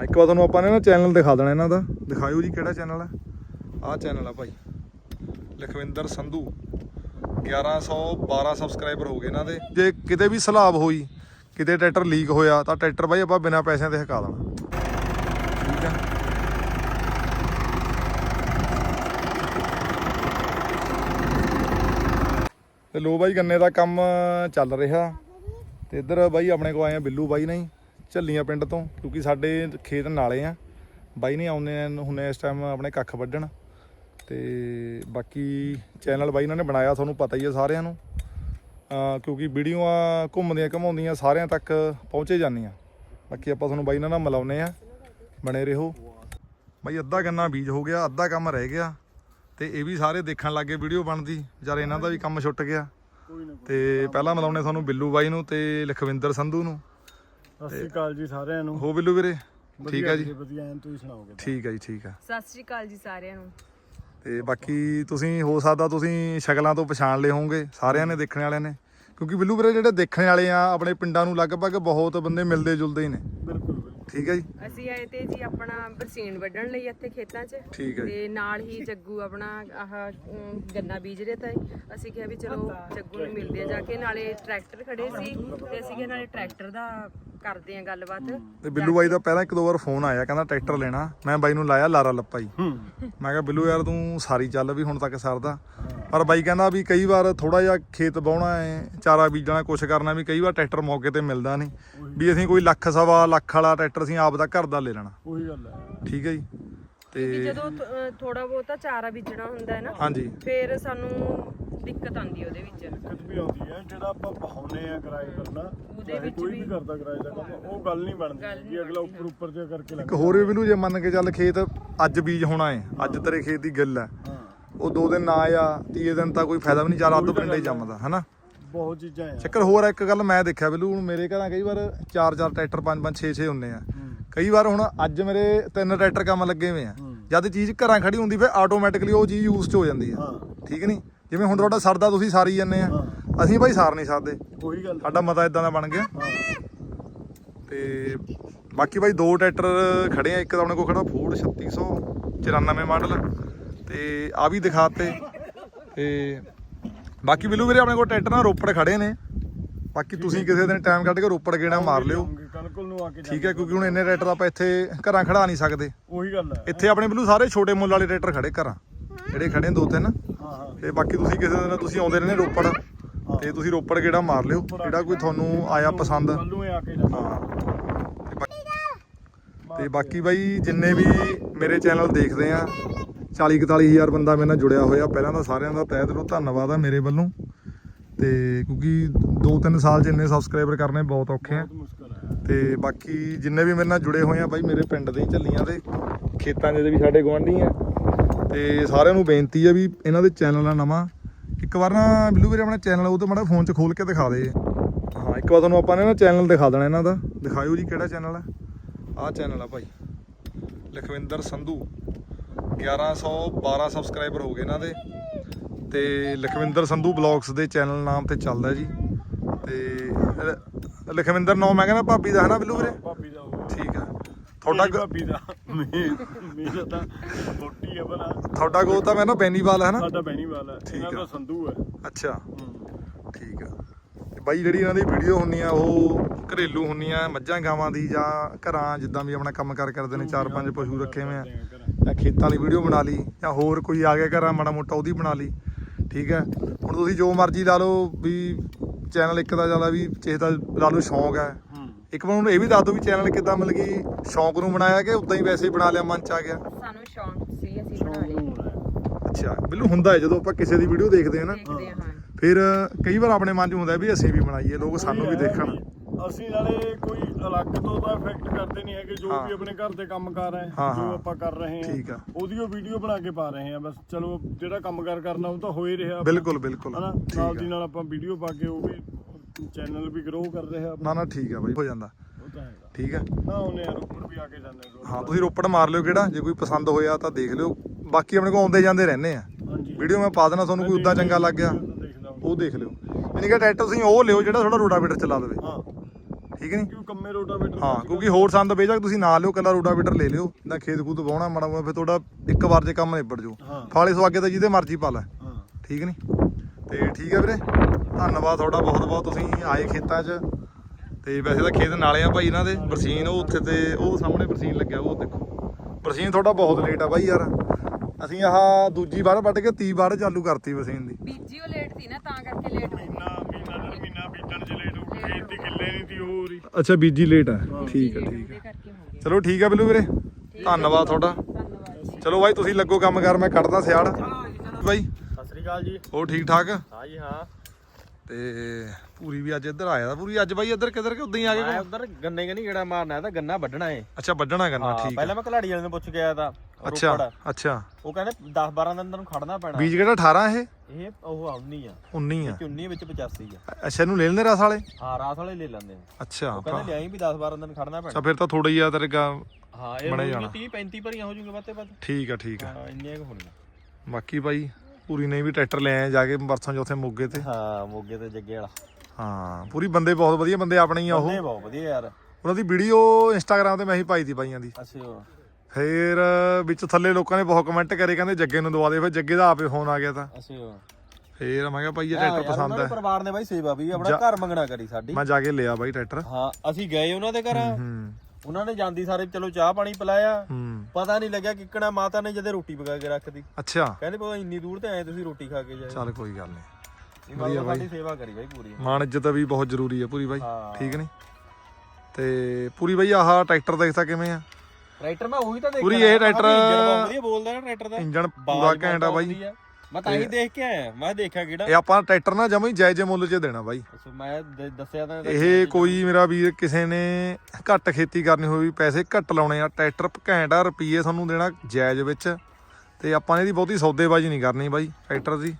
ਹਾਂ, ਇੱਕ ਵਾਰ ਤੁਹਾਨੂੰ ਆਪਾਂ ਨੇ ਨਾ ਚੈਨਲ ਦਿਖਾ ਦੇਣਾ ਇਹਨਾਂ ਦਾ। ਦਿਖਾਇਓ ਜੀ ਕਿਹੜਾ ਚੈਨਲ ਹੈ ਆਹ ਚੈਨਲ ਆ ਭਾਈ। ਲਖਵਿੰਦਰ ਸੰਧੂ। 1112 ਸਬਸਕ੍ਰਾਈਬਰ ਹੋ ਗਏ ਇਹਨਾਂ ਦੇ। ਜੇ ਕਿਤੇ ਵੀ ਸਲਾਬ ਹੋਈ, ਕਿਤੇ ਟਰੈਕਟਰ ਲੀਕ ਹੋਇਆ, ਤਾਂ ਟਰੈਕਟਰ ਬਾਈ ਆਪਾਂ ਬਿਨਾਂ ਪੈਸਿਆਂ ਦੇ ਹਕਾ ਦੇਣਾ। ਠੀਕ ਹੈ ਤੇ ਲੋ ਬਾਈ, ਗੰਨੇ ਦਾ ਕੰਮ ਚੱਲ ਰਿਹਾ। ਤੇ ਇੱਧਰ ਬਾਈ ਆਪਣੇ ਕੋ ਆਏ ਆ ਬਿੱਲੂ ਬਾਈ ਨਹੀਂ। ਝੱਲੀਆਂ ਪਿੰਡ ਤੋਂ, ਕਿਉਂਕਿ ਸਾਡੇ ਖੇਤ ਨਾਲੇ ਆ। ਬਾਈ ਨਹੀਂ ਆਉਂਦੇ ਹੁੰਨੇ ਇਸ ਟਾਈਮ ਆਪਣੇ ਕੱਖ ਵੱਢਣ। ਤੇ ਬਾਕੀ ਚੈਨਲ ਬਾਈ ਇਹਨਾਂ ਨੇ ਬਣਾਇਆ, ਤੁਹਾਨੂੰ ਪਤਾ ਹੀ ਹੈ ਸਾਰਿਆਂ ਨੂੰ। ਕਿਉਂਕਿ ਵੀਡੀਓਆਂ ਘੁੰਮਦੀਆਂ ਘਮਾਉਂਦੀਆਂ ਸਾਰਿਆਂ ਤੱਕ ਪਹੁੰਚੇ ਜਾਂਦੀਆਂ। ਬਾਕੀ ਆਪਾਂ ਤੁਹਾਨੂੰ ਬਾਈ ਇਹਨਾਂ ਨਾਲ ਮਿਲਾਉਨੇ ਆ। ਬਣੇ ਰਹੋ। ਬਾਈ ਅੱਧਾ ਗੰਨਾ ਬੀਜ ਹੋ ਗਿਆ, ਅੱਧਾ ਕੰਮ ਰਹਿ ਗਿਆ। ਤੇ ਇਹ ਵੀ ਸਾਰੇ ਦੇਖਣ ਲੱਗੇ ਵੀਡੀਓ ਬਣਦੀ। ਵਿਚਾਰੇ ਇਹਨਾਂ ਦਾ ਵੀ ਕੰਮ ਛੁੱਟ ਗਿਆ। ਕੋਈ ਨਾ ਤੇ ਪਹਿਲਾਂ ਮਿਲਾਉਣੇ ਤੁਹਾਨੂੰ ਬਿੱਲੂ ਬਾਈ ਨੂੰ ਤੇ ਲਖਵਿੰਦਰ ਸੰਧੂ ਨੂੰ। ਸਤਿ ਸ਼੍ਰੀ ਅਕਾਲ ਜੀ ਸਾਰਿਆਂ ਨੂੰ। ਹੋ ਬਿੱਲੂ ਵੀਰੇ? ਠੀਕ ਆ ਜੀ? ਵਧੀਆ ਐਨ ਤੁਸੀਂ ਸੁਣਾਓਗੇ? ਠੀਕ ਆ ਜੀ ਠੀਕ ਆ। ਸਤਿ ਸ਼੍ਰੀ ਅਕਾਲ ਜੀ ਸਾਰਿਆਂ ਨੂੰ। ਤੇ ਬਾਕੀ ਤੁਸੀਂ ਹੋ ਸਕਦਾ ਤੁਸੀਂ ਸ਼ਕਲਾਂ ਤੋਂ ਪਛਾਣ ਲਏ ਹੋਵੋਗੇ ਸਾਰਿਆਂ ਨੇ ਦੇਖਣ ਵਾਲਿਆਂ ਨੇ। ਕਿਉਂਕਿ ਬਿੱਲੂ ਵੀਰੇ ਜਿਹੜੇ ਦੇਖਣ ਵਾਲੇ ਆ ਆਪਣੇ ਪਿੰਡਾਂ ਨੂੰ ਲਗਭਗ ਬਹੁਤ ਬੰਦੇ ਮਿਲਦੇ ਜੁਲਦੇ ਹੀ ਨੇ। ਬਿਲਕੁਲ ਠੀਕ ਹੈ ਜੀ? ਅਸੀਂ ਆਏ ਤੇ ਜੀ ਆਪਣਾ ਬਰਸੀਨ ਵੱਢਣ ਲਈ ਇੱਥੇ ਖੇਤਾਂ 'ਚ। ਠੀਕ ਹੈ ਜੀ। ਤੇ ਨਾਲ ਹੀ ਜੱਗੂ ਆਪਣਾ ਆਹ ਗੰਨਾ ਬੀਜ ਰਿਹਾ ਤਾਂ ਅਸੀਂ ਕਿਹਾ ਵੀ ਚਲੋ ਜੱਗੂ ਨੂੰ ਮਿਲਦੇ ਆ ਜਾ ਕੇ ਨਾਲੇ ਟਰੈਕਟਰ ਖੜੇ ਸੀ। ਤੇ ਅਸੀਂ ਕਿਹਾ ਨਾਲੇ ਟਰੈਕਟਰ ਦਾ ਕਰਦੇ ਆ ਗੱਲਬਾਤ। ਤੇ ਬਿੱਲੂ ਬਾਈ ਦਾ ਪਹਿਲਾਂ ਇੱਕ ਦੋ ਵਾਰ ਫੋਨ ਆਇਆ ਕਹਿੰਦਾ ਟਰੈਕਟਰ ਲੈਣਾ। ਮੈਂ ਬਾਈ ਨੂੰ ਲਾਇਆ ਲਾਰਾ ਲੱਪਾ ਹੂੰ। ਮੈਂ ਕਿਹਾ ਬਿੱਲੂ ਯਾਰ ਤੂੰ ਸਾਰੀ ਚੱਲ ਵੀ ਹੁਣ ਤੱਕ ਸਰਦਾ। ਪਰ ਬਾਈ ਕਹਿੰਦਾ ਵੀ ਕਈ ਵਾਰ ਥੋੜਾ ਜਿਹਾ ਖੇਤ ਬਾਉਣਾ ਹੈ ਚਾਰਾ ਬੀਜਣਾ ਕੁਛ ਕਰਨਾ ਵੀ ਕਈ ਵਾਰ ਟਰੈਕਟਰ ਮੌਕੇ ਤੇ ਮਿਲਦਾ ਨਹੀਂ। ਵੀ ਅਸੀਂ ਕੋਈ ਲੱਖ ਸਵਾ ਲੱਖ ਵਾਲਾ ਟਰੈਕਟਰ ਅਸੀਂ ਆਪ ਦਾ ਘਰ ਦਾ ਲੈ ਲੈਣਾ। ਉਹੀ ਗੱਲ ਹੈ ਠੀਕ ਹੈ ਜੀ। ਵੀ ਤੇ ਜਦੋਂ ਥੋੜਾ ਬਹੁਤਾ ਚਾਰਾ ਬੀਜਣਾ ਹੁੰਦਾ ਹੈ ਨਾ ਹਾਂਜੀ। ਫਿਰ ਸਾਨੂੰ ਦਿੱਕਤ ਆਉਂਦੀ ਉਹਦੇ ਵਿੱਚ। ਦਿੱਕਤ ਵੀ ਆਉਂਦੀ ਹੈ ਜਿਹੜਾ ਆਪਾਂ ਬਹਾਉਨੇ ਆ ਕਿਰਾਏ ਕਰਨਾ ਉਹਦੇ ਚਾਹੇ ਵਿੱਚ ਕੋਈ ਵੀ- ਵੀ ਕਰਦਾ ਕਿਰਾਏ ਦਾ ਕੰਮ ਉਹ ਗੱਲ ਨਹੀਂ ਬਣਦੀ ਕਿ ਅਗਲਾ ਉੱਪਰ ਉੱਪਰ ਜਿਹਾ ਕਰਕੇ ਇੱਕ ਹੋਰ ਵੀ ਬਿੱਲੂ ਜੇ ਮੰਨ ਕੇ ਚੱਲ ਖੇਤ ਅੱਜ ਬੀਜ ਹੋਣਾ ਹੈ ਅੱਜ ਤੇਰੇ ਖੇਤ ਦੀ ਗੱਲ ਹੈ ਹਾਂ। ਉਹ ਦੋ ਦਿਨ ਨਾ ਆਇਆ ਤੀਏ ਦਿਨ ਤਾਂ ਕੋਈ ਫਾਇਦਾ ਵੀ ਨਹੀਂ ਚੱਲ ਅੱਧ ਪਿੰਡੇ ਜੰਮਦਾ ਹਨਾ? ਬਹੁਤ ਚੀਜ਼ਾਂ ਆ। ਚੱਕਰ ਹੋਰ ਆ, ਇੱਕ ਗੱਲ ਮੈਂ ਦੇਖਿਆ ਬਿੱਲੂ ਹੁਣ ਮੇਰੇ ਘਰਾਂ ਕਈ ਵਾਰ ਚਾਰ ਚਾਰ ਟਰੈਕਟਰ ਪੰਜ ਪੰਜ 6 6 ਹੁੰਦੇ ਆ। ਕਈ ਵਾਰ ਹੁਣ ਅੱਜ ਮੇਰੇ ਤਿੰਨ ਟਰੈਕਟਰ ਕੰਮ ਲੱਗੇ ਹੋਏ ਆ। ਜਦ ਚੀਜ਼ ਘਰਾਂ ਖੜੀ ਹੁੰਦੀ ਫਿਰ ਆਟੋਮੈਟਿਕਲੀ ਉਹ ਚੀਜ਼ ਯੂਜ਼ 'ਚ ਹੋ ਜਾਂਦੀ ਆ। ਠੀਕ ਨਹੀਂ ਜਿਵੇਂ ਹੁਣ ਤੁਹਾਡਾ ਸਰਦਾ ਤੁਸੀਂ ਸਾਰੀ ਜੰਨੇ ਆ। ਅਸੀਂ ਭਾਈ ਸਾਰ ਨਹੀਂ ਸਕਦੇ ਉਹੀ ਗੱਲ। ਸਾਡਾ ਮਤਾ ਇਦਾਂ ਦਾ ਬਣ ਗਿਆ। ਤੇ ਬਾਕੀ ਭਾਈ ਦੋ ਟਰੈਕਟਰ ਖੜੇ ਆ ਇੱਕ ਤਾਂ ਆਪਣੇ ਕੋਲ ਖੜਾ ਫੋਰਡ 3694 ਮਾਡਲ। ਤੇ ਆ ਵੀ ਦਿਖਾਤੇ। ਤੇ ਬਾਕੀ ਬਿੱਲੂ ਵੀਰੇ ਆਪਣੇ ਕੋਲ ਟਰੈਕਟਰ ਨਾਲ ਰੋਪੜ ਖੜੇ ਨੇ। ਬਾਕੀ ਤੁਸੀਂ ਕਿਸੇ ਦਿਨ ਟਾਈਮ ਕੱਢ ਕੇ ਰੋਪੜ ਗੇੜਾ ਮਾਰ ਲਿਓ। ਕੱਲ ਕੋਲ ਨੂੰ ਆ ਕੇ ਠੀਕ ਹੈ ਕਿਉਂਕਿ ਹੁਣ ਇੰਨੇ ਟਰੈਕਟਰ ਆਪਾਂ ਇੱਥੇ ਘਰਾਂ ਖੜਾ ਨਹੀਂ ਸਕਦੇ। ਉਹੀ ਗੱਲ ਹੈ। ਇੱਥੇ ਆਪਣੇ ਬਿੱਲੂ ਸਾਰੇ ਛੋਟੇ ਮੁੱਲ ਵਾਲੇ ਟਰੈਕਟਰ ਖੜੇ ਘਰਾਂ। ਜਿਹੜੇ ਖੜੇ ਨੇ ਦੋ ਤਿੰਨ। ਹਾਂ ਹਾਂ। ਤੇ ਬਾਕੀ ਤੁਸੀਂ ਕਿਸੇ ਦਿਨ ਤੁਸੀਂ ਆਉਂਦੇ ਰਹਿੰਦੇ ਰੋਪੜ। ਤੇ ਤੁਸੀਂ ਰੋਪੜ ਗੇੜਾ ਮਾਰ ਲਿਓ। ਜਿਹੜਾ ਕੋਈ ਤੁਹਾਨੂੰ ਆਇਆ ਪਸੰਦ। ਤੇ ਬਾਕੀ ਬਾਈ ਜਿੰਨੇ ਵੀ ਮੇਰੇ ਚੈਨਲ ਦੇਖਦੇ ਆ 40 41000 ਬੰਦਾ ਮੇਰੇ ਨਾਲ ਜੁੜਿਆ ਹੋਇਆ। ਪਹਿਲਾਂ ਤਾਂ ਸਾਰਿਆਂ ਦਾ ਤਹਿ ਦਿਲੋਂ ਧੰਨਵਾਦ ਆ ਮੇਰੇ ਵੱਲੋਂ। ਤੇ ਕਿਉਂਕਿ 2-3 ਸਾਲ ਚ ਇੰਨੇ ਸਬਸਕ੍ਰਾਈਬਰ ਕਰਨੇ ਬਹੁਤ ਔਖੇ ਆ। ਤੇ ਬਾਕੀ ਜਿੰਨੇ ਵੀ ਮੇਰੇ ਨਾਲ ਜੁੜੇ ਹੋਏ ਆ ਬਾਈ ਮੇਰੇ ਪਿੰਡ ਦੇ ਝੱਲੀਆਂ ਦੇ ਖੇਤਾਂ ਦੇ ਵੀ ਸਾਡੇ ਗਵਾਂਢੀ ਆ। ਤੇ ਸਾਰਿਆਂ ਨੂੰ ਬੇਨਤੀ ਆ ਵੀ ਇਹਨਾਂ ਦੇ ਚੈਨਲ ਆ ਨਵਾਂ ਇੱਕ ਵਾਰ ਨਾ ਬਿੱਲੂ ਵੀਰੇ ਆਪਣਾ ਚੈਨਲ ਉਹ ਤੇ ਮਾੜਾ ਫੋਨ 'ਚ ਖੋਲ ਕੇ ਦਿਖਾ ਦੇ। ਹਾਂ ਇੱਕ ਵਾਰ ਤੁਹਾਨੂੰ ਆਪਾਂ ਨੇ ਨਾ ਚੈਨਲ ਦਿਖਾ ਦੇਣਾ ਇਹਨਾਂ ਦਾ। ਦਿਖਾਇਓ ਜੀ ਕਿਹੜਾ ਚੈਨਲ ਆ। ਆਹ ਚੈਨਲ ਆ ਭਾਈ ਲਖਵਿੰਦਰ ਸੰਧੂ। 1112 ਸਬਸਕ੍ਰਾਈਬਰ ਹੋ ਗਏ ਇਹਨਾਂ ਦੇ। ਤੇ ਲਖਵਿੰਦਰ ਸੰਧੂ ਬਲੌਗਸ ਦੇ ਚੈਨਲ ਨਾਮ ਤੇ ਚੱਲਦਾ ਜੀ। ਤੇ ਲਖਵਿੰਦਰ ਨਾਮ ਮੈਂ ਕਹਿੰਦਾ ਭਾਬੀ ਦਾ ਹੈ ਨਾ ਬਿੱਲੂ ਵੀਰੇ? ਭਾਬੀ ਦਾ ਠੀਕ ਆ। ਤੁਹਾਡਾ ਭਾਬੀ ਦਾ। ਮੇਰਾ ਤਾਂ ਮੋਟੀ ਹੈ ਭਲਾ। ਤੁਹਾਡਾ ਗੋ ਤਾਂ ਮੈਂ ਨਾ ਬੈਨੀਵਾਲ ਹੈ ਨਾ? ਸਾਡਾ ਬੈਣੀਵਾਲ ਹੈ ਠੀਕ ਇਹਨਾਂ ਆ। ਦਾ ਸੰਧੂ ਹੈ ਅੱਛਾ। ਠੀਕ ਆ। ਤੇ ਬਾਈ ਜਿਹੜੀ ਇਹਨਾਂ ਦੀ ਵੀਡੀਓ ਹੁੰਦੀ ਆ ਉਹ ਘਰੇਲੂ ਹੁੰਦੀਆਂ ਮੱਝਾਂ ਗਾਵਾਂ ਦੀ ਜਾਂ ਘਰਾਂ ਜਿੱਦਾਂ ਵੀ ਆਪਣਾ ਕੰਮ ਕਾਰ ਕਰਦੇ ਨੇ ਚਾਰ ਪੰਜ ਪਸ਼ੂ ਰੱਖੇ ਹੋਏ ਆ ਜਾਂ ਖੇਤਾਂ ਦੀ ਵੀਡੀਓ ਬਣਾ ਲਈ ਜਾਂ ਹੋਰ ਕੋਈ ਆ ਗਿਆ ਘਰਾਂ ਮਾੜਾ ਮੋਟਾ ਉਹਦੀ ਬਣਾ ਲਈ ਠੀਕ ਹੈ? ਹੁਣ ਤੁਸੀਂ ਜੋ ਮਰਜ਼ੀ ਲਾ ਲਓ ਵੀ ਚੈਨਲ ਇੱਕ ਦਾ ਜ਼ਿਆਦਾ ਵੀ ਕਿਸੇ ਦਾ ਲਾ ਲਓ ਸ਼ੌਂਕ ਹੈ। ਇੱਕ ਵਾਰ ਉਹਨੂੰ ਇਹ ਵੀ ਦੱਸ ਦਿਓ ਵੀ ਚੈਨਲ ਕਿੱਦਾਂ ਮਤਲਬ ਕਿ ਸ਼ੌਂਕ ਨੂੰ ਬਣਾਇਆ ਕਿ ਉਦਾਂ ਹੀ ਵੈਸੇ ਹੀ ਬਣਾ ਲਿਆ ਮਨ ਚ ਆ ਗਿਆ? ਸਾਨੂੰ ਸ਼ੌਂਕ ਸੀ ਅਸੀਂ ਬਣਾ ਅੱਛਾ ਬਿੱਲੂ ਹੁੰਦਾ ਹੈ ਜਦੋਂ ਆਪਾਂ ਕਿਸੇ ਦੀ ਵੀਡੀਓ ਦੇਖਦੇ ਨਾ। ਹਾਂ ਹਾਂ। ਫਿਰ ਕਈ ਵਾਰ ਆਪਣੇ ਮਨ 'ਚ ਹੁੰਦਾ ਵੀ ਅਸੀਂ ਵੀ ਬਣਾਈਏ ਲੋਕ ਸਾਨੂੰ ਵੀ ਦੇਖਣ। ਅਸੀਂ ਨਾਲੇ ਕੋਈ ਅਲੱਗ ਤੋਂ ਤਾਂ ਇਫੈਕਟ ਕਰਦੇ ਨਹੀਂ ਹੈਗੇ ਜੋ ਹਾਂ। ਵੀ ਆਪਣੇ ਘਰ ਦੇ ਕੰਮ ਕਰ ਰਹੇ ਹਾਂ, ਜੋ ਹਾਂ। ਆਪਾਂ ਕਰ ਰਹੇ ਹਾਂ ਠੀਕ ਆ। ਉਹਦੀ ਉਹ ਵੀਡੀਓ ਬਣਾ ਕੇ ਪਾ ਰਹੇ ਹਾਂ ਬਸ ਚਲੋ ਜਿਹੜਾ ਕੰਮ ਕਾਰ ਕਰਨਾ ਉਹ ਤਾਂ ਹੋ ਹੀ ਰਿਹਾ। ਬਿਲਕੁਲ ਬਿਲਕੁਲ। ਹਨਾ ਠੀਕ ਨਾਲ ਦੀ ਆ ਨਾਲ ਆਪਾਂ ਵੀਡੀਓ ਪਾ ਕੇ ਉਹ ਵੀ ਚੈਨਲ ਵੀ ਗਰੋ ਕਰ ਰਿਹਾ ਨਾ ਨਾ ਠੀਕ ਆ ਬਾਈ ਹੋ ਜਾਂਦਾ। ਉਹ ਤਾਂ ਹੈਗਾ। ਠੀਕ ਆ। ਨਾ ਉਹਨੇ ਯਾਰ ਉੱਪਰ ਵੀ ਆ ਕੇ ਜਾਂਦੇ ਆ ਹਾਂ ਤੁਸੀਂ ਰੋਪੜ ਮਾਰ ਲਿਓ ਕਿਹੜਾ ਜੇ ਕੋਈ ਪਸੰਦ ਹੋਇਆ ਤਾਂ ਦੇਖ ਲਿਓ। ਬਾਕੀ ਆਪਣੇ ਕੋਲ ਆਉਂਦੇ ਜਾਂਦੇ ਰਹਿੰਦੇ ਆ। ਹਾਂਜੀ। ਵੀਡੀਓ ਮੈਂ ਪਾ ਦੇਣਾ ਤੁਹਾਨੂੰ ਕੋਈ ਉਦਾਂ ਚੰਗਾ ਲੱਗ ਗਿਆ। ਉਹ ਦੇਖ ਲਿਓ। ਯਾਨੀ ਕਿ ਟਰੈਕਟਰ ਤੁਸੀਂ ਉਹ ਲਿਓ ਜਿਹੜਾ ਥੋੜਾ ਰੋਟਾਵੇਟਰ ਚਲਾ ਦੇਵੇ। ਹਾਂ। ਠੀਕ ਨਹੀਂ? ਕਿਉਂ ਕੰਮੇ ਰੋਟਾਵੇਟਰ ਹਾਂ ਕਿਉਂਕਿ ਹੋਰ ਸੰਦ ਬੇਜਕ ਤੁਸੀਂ ਨਾ ਲਿਓ ਕੱਲਾ ਰੋਟਾਵੇਟਰ ਲੈ ਲਿਓ ਨਾ ਖੇਤ ਖੂਤ ਵਾਹੁਣਾ ਮਾੜਾ ਮੋਟਾ ਫਿਰ ਤੁਹਾਡਾ ਇੱਕ ਵਾਰ 'ਚ ਕੰਮ ਨਿਬੜ ਜਾਊ। ਫਾਲੇ ਸਵਾਗੇ ਤਾਂ ਜਿਹਦੇ ਮਰਜ਼ੀ ਪਾ ਲੈ। ਹਾਂ। ਠੀਕ ਨਹੀਂ? ਤੇ ਠੀਕ ਹੈ ਵੀਰੇ। ਧੰਨਵਾਦ ਤੁਹਾਡਾ ਬਹੁਤ ਬਹੁਤ ਤੁਸੀਂ ਆਏ ਖੇਤਾਂ 'ਚ। ਤੇ ਵੈਸੇ ਤਾਂ ਖੇਤ ਨਾਲੇ ਆ ਭਾਈ ਇਹਨਾਂ ਦੇ। ਬਰਸੀਨ ਉਹ ਉੱਥੇ ਤੇ ਉਹ ਸਾਹਮਣੇ ਬਰਸੀਨ ਲੱਗਿਆ ਉਹ ਦੇਖੋ। ਬਰਸੀਨ ਤੁਹਾਡਾ ਬਹੁਤ ਲੇਟ ਆ ਬਾਈ ਯਾਰ। ਅਸੀਂ ਆਹ ਦੂਜੀ ਵਾਰ ਵੱਢ ਕੇ ਤੀ ਵਾਰ ਚਾਲੂ ਕਰਤੀ ਬਰਸੀਨ ਦੀ। ਬੀਜੀ ਉਹ ਲੇਟ ਸੀ ਨਾ ਤਾਂ ਕਰਕੇ ਲੇਟ ਹੋ ਗਈ। ਮਹੀਨਾ ਮਹੀਨਾ ਮਹੀਨਾ ਬੀਤਣ ਚ ਲੇਟ ਖੇਤ ਦੀ ਕਿੱਲੇ ਨਹੀਂ ਤੀ ਹੋਰ ਹੀ ਅੱਛਾ ਬੀਜੀ ਲੇਟ ਆ। ਠੀਕ ਆ ਠੀਕ ਹੋ ਗਿਆ ਚਲੋ ਠੀਕ ਆ ਬਿੱਲੂ ਵੀਰੇ। ਧੰਨਵਾਦ ਤੁਹਾਡਾ। ਚਲੋ ਬਾਈ ਤੁਸੀਂ ਲੱਗੋ ਕੰਮ ਕਰ ਮੈਂ ਕੱਢਦਾ ਸਿਆੜ। ਬਾਈ। ਸਤਿ ਸ੍ਰੀ ਅਕਾਲ ਜੀ। ਹੋਰ ਠੀਕ ਠਾਕ? ਹਾਂ ਜੀ ਹਾਂ। ਤੇ ਪੂਰੀ ਵੀ ਅੱਜ ਇੱਧਰ ਆਇਆ ਦਾ ਪੂਰੀ ਅੱਜ ਬਾਈ ਇੱਧਰ ਕਿੱਧਰ ਕਿ ਉਦਾਂ ਹੀ ਆ ਮੈਂ ਗਏ ਉਧਰ ਗੰਨੇ ਕਿ ਨਹੀਂ ਗੇੜਾ ਮਾਰਨਾ ਹੈ ਤਾਂ ਗੰਨਾ ਵੱਢਣਾ ਏ। ਅੱਛਾ ਵੱਢਣਾ ਕਰਨਾ ਹਾਂ, ਠੀਕ ਪਹਿਲਾਂ ਆ ਮੈਂ ਕਲਾੜੀ ਵਾਲੇ ਨੂੰ ਪੁੱਛ ਕੇ ਆਇਆ ਤਾਂ। ਅੱਛਾ। ਅੱਛਾ। ਉਹ ਕਹਿੰਦੇ 10 12 ਦਿਨ ਤੈਨੂੰ ਖੜਨਾ ਪੈਣਾ। ਬੀਜ ਕਿਹੜਾ 18 ਇਹ? ਇਹ ਉਹ ਆਉਣੀ ਆ। 19 ਆ। ਕਿ 19 ਵਿੱਚ 85 ਆ। ਅੱਛਾ ਇਹਨੂੰ ਲੈ ਲੈਂਦੇ ਰਸ ਵਾਲੇ? ਹਾਂ ਰਾਤ ਵਾਲੇ ਲੈ ਲੈਂਦੇ ਆ। ਅੱਛਾ ਉਹ ਕਹਿੰਦੇ ਲਿਆਈ ਵੀ 10 12 ਦਿਨ ਖੜਨਾ ਅੱਛਾ ਪੈਣਾ ਫਿਰ ਤਾਂ ਥੋੜਾ ਹੀ ਆ ਤੇਰੇ ਗਾ ਹਾਂ ਇਹ ਬਣੇ ਹੋ ਜਾਣਾ। 30 35 ਭਰੀਆਂ ਹੋ ਜੂਗੇ ਬਾਤੇ ਬਾਤ ਠੀਕ ਆ ਠੀਕ ਆ। ਹਾਂ ਇੰਨੀਆਂ ਕੁ ਹੋਣੀਆਂ। ਬਾਕੀ ਬਾਈ ਪੂਰੀ ਨੇ ਵੀ ਟਰੈਕਟਰ ਲੈ ਆਏ ਜਾ ਕੇ ਪਰਸੋਂ ਚੌਥੇ ਮੋਗੇ ਤੇ। ਹਾਂ ਮੋਗੇ ਤੇ ਜੱਗੇ ਵਾਲਾ। ਹਾਂ ਪੂਰੀ ਬੰਦੇ ਬਹੁਤ ਵਧੀਆ ਬੰਦੇ ਆਪਣੇ ਹੀ ਆ ਉਹ। ਬੰਦੇ ਬਹੁਤ ਵਧੀਆ ਯਾਰ। ਉਹਨਾਂ ਦੀ ਵੀਡੀਓ ਇੰਸਟਾਗ੍ਰam ਤੇ ਮੈਂ ਹੀ ਪਾਈ ਤੀ ਬਾਈਆਂ ਦੀ। ਉਹ ਫੇਰ ਵਿੱਚ ਥੱਲੇ ਲੋਕਾਂ ਨੇ ਬਹੁਤ ਕਮੈਂਟ ਕਰੇ ਕਹਿੰਦੇ ਜੱਗੇ ਨੂੰ ਦਵਾ ਦੇ ਫਿਰ ਜੱਗੇ ਦਾ ਆਪੇ ਫੋਨ ਆ ਗਿਆ ਤਾਂ। ਫੇਰ ਮੈਂ ਕਿਹਾ ਭਾਈ ਇਹ ਟਰੈਕਟਰ ਪਸੰਦ ਹੈ ਪਰਿਵਾਰ ਨੇ ਬਾਈ ਸੇਵਾ ਵੀ ਆਪਣਾ ਘਰ ਮੰਗਣਾ ਕਰੀ ਸਾਡੀ। ਮੈਂ ਜਾ ਕੇ ਲਿਆ ਬਾਈ ਟਰੈਕਟਰ ਹਾਂ ਅਸੀਂ ਗਏ ਉਹਨਾਂ ਦੇ ਘਰ। ਉਹਨਾਂ ਨੇ ਜਾਂਦੀ ਸਾਰੇ ਚਲੋ ਚਾਹ ਪਾਣੀ ਪਿਲਾਇਆ। ਪਤਾ ਨਹੀਂ ਲੱਗਿਆ ਕਿੱਕਣਾ ਮਾਤਾ ਨੇ ਜਦੇ ਰੋਟੀ ਪਕਾ ਕੇ ਰੱਖਦੀ। ਅੱਛਾ। ਕਹਿੰਦੇ ਪਤਾ ਇੰਨੀ ਦੂਰ ਤੇ ਆਏ ਤੁਸੀਂ ਰੋਟੀ ਖਾ ਕੇ ਜਾਏ। ਚੱਲ ਕੋਈ ਗੱਲ ਨਹੀਂ ਵਧੀਆ ਸਾਡੀ ਸੇਵਾ ਕਰੀ ਬਾਈ ਪੂਰੀ। ਮਾਨ ਇੱਜ਼ਤ ਵੀ ਬਹੁਤ ਜ਼ਰੂਰੀ ਹੈ ਪੂਰੀ ਬਾਈ। ਠੀਕ ਨਹੀਂ ਤੇ ਪੂਰੀ ਬਾਈ ਆਹ ਟਰੈਕਟਰ ਦੇਖਦਾ ਕਿਵੇਂ ਆ? ਟਰੈਕਟਰ ਮੈਂ ਉਹੀ ਤਾਂ ਦੇਖਿਆ ਪੂਰੀ ਇਹ ਟਰੈਕਟਰ- ਵਧੀਆ ਬੋਲਦਾ ਨਾ ਟਰੈਕਟਰ ਦਾ। ਇੰਜਣ ਪੂਰਾ ਘੈਂਟ ਆ ਬਾਈ। ਮੈਂ ਤਾਂ ਹੀ ਦੇਖ ਕੇ ਆਇਆ। ਮੈਂ ਦੇਖਿਆ ਕਿਹੜਾ। ਇਹ ਆਪਾਂ ਟਰੈਕਟਰ ਨਾ ਜਮਾ ਹੀ ਜਾਇਜ਼ ਮੁੱਲ 'ਚ ਦੇਣਾ ਬਾਈ। ਅੱਛਾ, ਮੈਂ ਦ- ਦੱਸਿਆ ਤਾਂ ਇਹ ਕੋਈ ਮੇਰਾ ਵੀਰ ਕਿਸੇ ਨੇ ਘੱਟ ਖੇਤੀ ਕਰਨੀ ਹੋਵੇ ਵੀ ਪੈਸੇ ਘੱਟ ਲਾਉਣੇ ਆ। ਟਰੈਕਟਰ ਘੈਂਟ ਆ ਰੁਪਈਏ ਤੁਹਾਨੂੰ ਦੇਣਾ ਜਾਇਜ਼ ਵਿੱਚ। ਤੇ ਆਪਾਂ ਨੇ ਇਹਦੀ ਬਹੁਤੀ ਸੌਦੇਬਾਜ਼ੀ ਨਹੀਂ ਕਰਨੀ ਬਾਈ ਟਰੈਕਟਰ ਦੀ।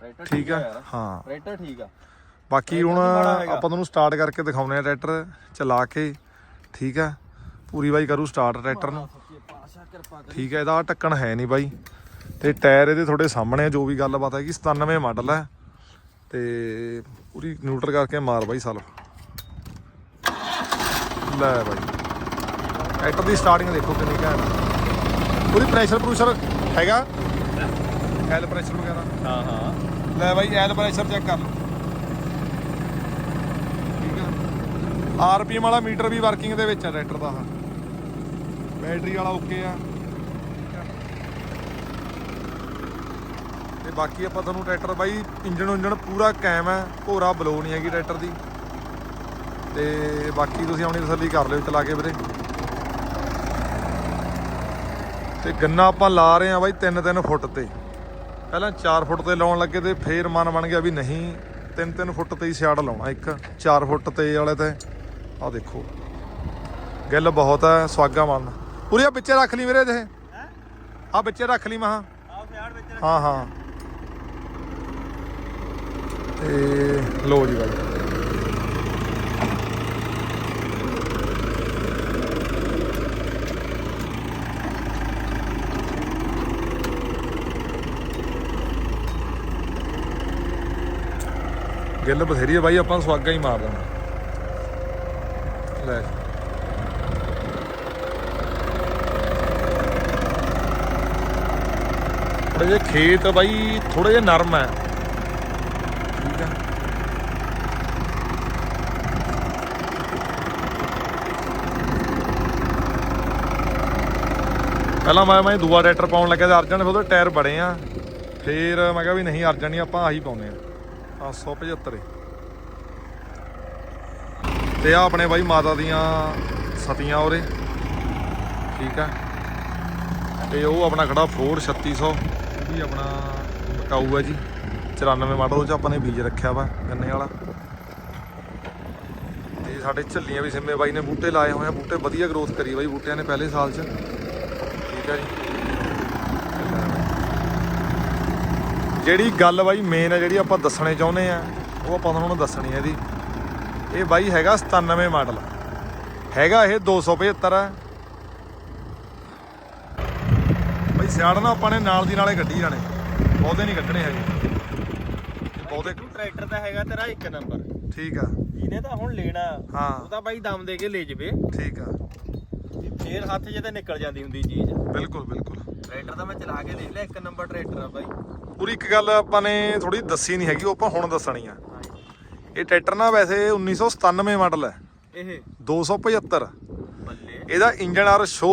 ਟਰੈਕਟਰ ਠੀਕ ਆ ਯਾਰ। ਹਾਂ। ਟਰੈਕਟਰ ਠੀਕ ਆ। ਬਾਕੀ ਹੁਣ। ਆਪਾਂ ਤੁਹਾਨੂੰ ਸਟਾਰਟ ਕਰਕੇ ਦਿਖਾਉਨੇ ਆ ਟਰੈਕਟਰ ਚਲਾ ਕੇ। ਠੀਕ ਆ? ਪੂਰੀ ਬਾਈ ਕਰੂ ਸਟਾਰਟ ਟਰੈਕਟਰ ਨੂੰ। ਠੀਕ ਹੈ ਇਹਦਾ ਢੱਕਣ ਹੈ ਨਹੀਂ ਬਾਈ। ਤੇ ਟਾਇਰ ਇਹਦੇ ਤੁਹਾਡੇ ਸਾਹਮਣੇ ਆ, ਜੋ ਵੀ ਗੱਲਬਾਤ ਹੈ ਕਿ 97 ਮਾਡਲ ਹੈ। ਤੇ ਪੂਰੀ ਨਿਊਟਰ ਕਰਕੇ ਮਾਰ ਬਾਈ ਸਲਫ ਲੈ ਬਾਈ। ਟਰੈਕਟਰ ਦੀ ਸਟਾਰਟਿੰਗ ਦੇਖੋ ਕਿੰਨੀ ਘੈਂਟ। ਪੂਰੀ ਪ੍ਰੈਸ਼ਰ ਪ੍ਰੂਸ਼ਰ ਹੈਗਾ? ਐਲ ਪ੍ਰੈਸ਼ਰ ਵਗੈਰਾ। ਹਾਂ ਹਾਂ। ਲੈ ਬਾਈ ਐਲ ਪ੍ਰੈਸ਼ਰ ਚੈੱਕ ਕਰ ਲਓ। ਠੀਕ ਆ ਆਰਪੀਐਮ ਵਾਲਾ ਮੀਟਰ ਵੀ ਵਰਕਿੰਗ ਦੇ ਵਿੱਚ ਆ ਟਰੈਕਟਰ ਦਾ ਆਹ। ਬੈਟਰੀ ਵਾਲਾ ਓਕੇ ਆ। ਤੇ ਬਾਕੀ ਆਪਾਂ ਤੁਹਾਨੂੰ ਟਰੈਕਟਰ ਬਾਈ ਇੰਜਨ ਉਂਜਨ ਪੂਰਾ ਕਾਇਮ ਹੈ ਘੋਰਾ ਬਲੋ ਨਹੀਂ ਹੈਗੀ ਟਰੈਕਟਰ ਦੀ। ਤੇ ਬਾਕੀ ਤੁਸੀਂ ਆਪਣੀ ਤਸੱਲੀ ਕਰ ਲਿਓ ਚਲਾ ਕੇ ਵੀਰੇ। ਤੇ ਗੰਨਾ ਆਪਾਂ ਲਾ ਰਹੇ ਆ ਬਾਈ 3-3 ਫੁੱਟ ਤੇ। ਪਹਿਲਾਂ 4 ਫੁੱਟ ਤੇ ਲਾਉਣ ਲੱਗੇ ਤੇ ਫੇਰ ਮਨ ਬਣ ਗਿਆ ਵੀ ਨਹੀਂ 3-3 ਫੁੱਟ ਤੇ ਹੀ ਸਿਆੜ ਲਾਉਣਾ ਇੱਕ। 4 ਫੁੱਟ ਤੇ ਵਾਲੇ ਤੇ। ਆਹ ਦੇਖੋ। ਗਿੱਲ ਬਹੁਤ ਹੈ ਸਵਾਗਾ ਮਨ। ਪੂਰੀ ਆ ਵਿੱਚੇ ਰੱਖ ਲਈ ਵੀਰੇ ਇਹ ਆ ਵਿੱਚੇ ਰੱਖ ਲਈ ਮਹਾ ਹਾਂ ਹਾਂ। ਤੇ ਲੋ ਜੀ ਬਾਈ। ਗਿੱਲ ਬਥੇਰੀ ਹੈ ਬਾਈ ਆਪਾਂ ਨੂੰ ਸਵਾਗਾ ਹੀ ਮਾਰ ਦੇਣਾ। ਲੈ। ਥੋੜੇ ਜਿਹੇ ਖੇਤ ਬਾਈ ਥੋੜੇ ਜਿਹੇ ਨਰਮ ਹੈ। ਠੀਕ ਹੈ ਪਹਿਲਾਂ ਮੈਂ ਮੈਂ ਦੂਆ ਟਰੈਕਟਰ ਪਾਉਣ ਲੱਗਿਆ ਤੇ ਅਰਜਨ ਉਹਦੇ ਟਾਇਰ ਬੜੇ ਆ। ਫੇਰ ਮੈਂ ਕਿਹਾ ਵੀ ਨਹੀਂ, ਅਰਜਨ ਨਹੀਂ ਆਪਾਂ ਆਹੀ ਪਾਉਨੇ ਆ। 575 ਤੇ ਆ ਆਪਣੇ ਬਾਈ ਮਾਤਾ ਦੀਆਂ ਸਤੀਆਂ ਉਰੇ। ਠੀਕ ਆ। ਤੇ ਉਹ ਆਪਣਾ ਖੜਾ ਫੋਰ 3600 ਉਹ ਵੀ ਆਪਣਾ ਬਕਾਊ ਹੈ ਜੀ। 94 ਮਾਡਲ ਉਹ ਚ ਆਪਾਂ ਨੇ ਬੀਜ ਰੱਖਿਆ ਵਾ, ਗੰਨੇ ਵਾਲਾ। ਤੇ ਸਾਡੇ ਝੱਲੀਆਂ ਵੀ ਸਿੰਮੇ ਬਾਈ ਨੇ ਬੂਟੇ ਲਾਏ ਹੋਏ ਆ, ਬੂਟੇ ਵਧੀਆ ਗਰੋਥ ਕਰੀ ਬਾਈ ਬੂਟਿਆਂ ਨੇ ਪਹਿਲੇ ਸਾਲ ਚ। ਠੀਕ ਹੈ ਜੀ। ਜਿਹੜੀ ਗੱਲ ਬਾਈ ਮੇਨ ਹੈ ਜਿਹੜੀ ਆਪਾਂ ਦੱਸਣੇ ਚਾਹੁੰਦੇ ਆ, ਉਹ ਆਪਾਂ ਤੁਹਾਨੂੰ ਦੱਸਣੀ ਹੈ ਇਹਦੀ। ਇਹ ਬਾਈ ਹੈਗਾ 97 ਮਾਡਲ। ਹੈਗਾ ਇਹ 275 ਹੈ ਬਾਈ ਸਿਆੜ ਨਾ ਆਪਾਂ ਨੇ ਨਾਲ ਦੀ ਨਾਲੇ ਕੱਢੀ ਜਾਣੇ। ਬਹੁਤੇ ਨਹੀਂ ਕੱਢਣੇ ਹੈਗੇ। ਬਹੁਤੇ ਟਰੈਕਟਰ ਤਾਂ ਹੈਗਾ ਤੇਰਾ ਇੱਕ ਨੰਬਰ। ਠੀਕ ਆ। ਜਿਹਨੇ ਤਾਂ ਹੁਣ ਲੈਣਾ। ਹਾਂ। ਉਹ ਤਾਂ ਬਾਈ ਦਮ ਦੇ ਕੇ ਲੈ ਜਵੇ। ਠੀਕ ਆ। ਫੇਰ ਹੱਥ ਤੇ ਨਿਕਲ ਜਾਂਦੀ ਹੁੰਦੀ ਚੀਜ਼। ਬਿਲਕੁਲ ਬਿਲਕੁਲ। ਟਰੈਕਟਰ ਤਾਂ ਮੈਂ ਚਲਾ ਕੇ ਦੇਖ ਲਿਆ ਇੱਕ ਨੰਬਰ ਟਰੈਕਟਰ ਆ ਬਾਈ। ਪੂਰੀ ਇੱਕ ਗੱਲ ਆਪਾਂ ਨੇ ਥੋੜੀ ਦੱਸੀ ਨਹੀਂ ਹੈਗੀ ਉਹ ਆਪਾਂ ਹੁਣ ਦੱਸਣੀ ਆ। ਇਹ ਟਰੈਕਟਰ ਨਾ ਵੈਸੇ 1997 ਮਾਡਲ ਹੈ। ਇਹ? 275 ਬੱਲੇ। ਇਹਦਾ ਇੰਜਨ ਆਰ ਸ਼ੋ